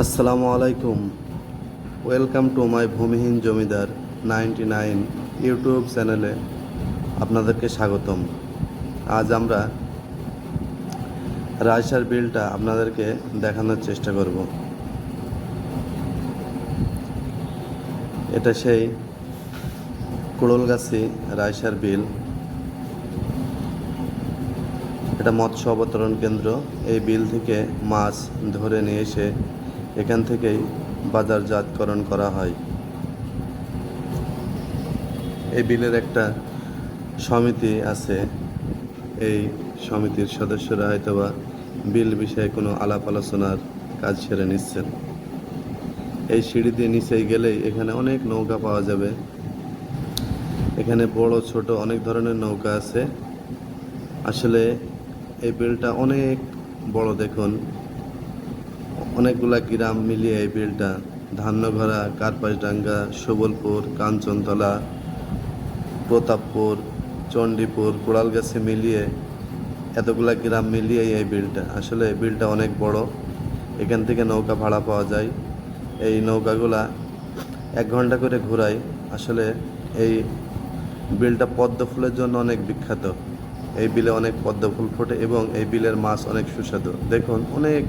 আসসালামু আলাইকুম। Welcome to my ভূমিহীন জমিদার নাইনটি নাইন ইউটিউব চ্যানেলে আপনাদেরকে স্বাগতম। আজ আমরা রায়সার বিলটা আপনাদেরকে দেখানোর চেষ্টা করব। এটা সেই কুড়লগাছি রায়সার বিল। এটা মৎস্য অবতরণ কেন্দ্র। এই বিল থেকে মাছ ধরে নিয়ে এসে এখান থেকেই বাজারজাতকরণ করা হয়। এই বিলের একটা সমিতি আছে। এই সমিতির সদস্যরা হয়তোবা বিল বিষয়ে কোনো আলাপ আলোচনার কাজ সেরে নিচ্ছেন। এই সিঁড়ি দিয়ে নিচেই গেলেই এখানে অনেক নৌকা পাওয়া যাবে। এখানে বড়, ছোট অনেক ধরনের নৌকা আছে। আসলে এই বিলটা অনেক বড় দেখুন। অনেকগুলা গ্রাম মিলিয়ে এই বিলটা। ধান্যঘরা কার্পাসডাঙ্গা সুবলপুর, কাঞ্চনতলা, প্রতাপপুর, চণ্ডীপুর, কোড়ালগাছি মিলিয়ে এতগুলা গ্রাম মিলিয়ে এই বিলটা। আসলে বিলটা অনেক বড়। এখান থেকে নৌকা ভাড়া পাওয়া যায়। এই নৌকাগুলা এক ঘণ্টা করে ঘোরায়। আসলে এই বিলটা পদ্ম ফুলের জন্য অনেক বিখ্যাত। এই বিলে অনেক পদ্ম ফুল ফোটে এবং এই বিলের মাছ অনেক সুস্বাদু। দেখুন, অনেক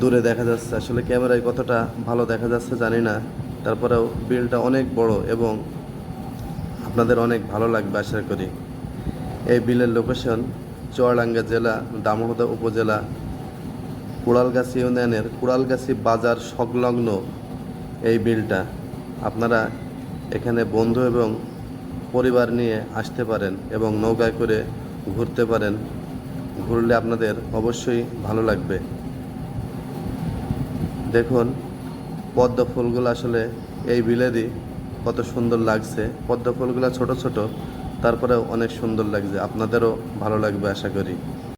দূরে দেখা যাচ্ছে। আসলে ক্যামেরায় কতটা ভালো দেখা যাচ্ছে জানি না। তারপরেও বিলটা অনেক বড় এবং আপনাদের অনেক ভালো লাগবে আশা করি। এই বিলের লোকেশন চুয়াডাঙ্গা জেলা দামোহদা উপজেলা, কুড়ালগাছি ইউনিয়নের কুড়ালগাছি বাজার সংলগ্ন এই বিলটা। আপনারা এখানে বন্ধু এবং পরিবার নিয়ে আসতে পারেন এবং নৌকায় করে ঘুরতে পারেন। ঘুরলে আপনাদের অবশ্যই ভালো লাগবে। দেখুন, পদ্ম ফুলগুলো আসলে এই বিলেরই কত সুন্দর লাগছে। পদ্ম ফুলগুলো ছোট ছোট, তারপরেও অনেক সুন্দর লাগছে। আপনাদেরও ভালো লাগবে আশা করি।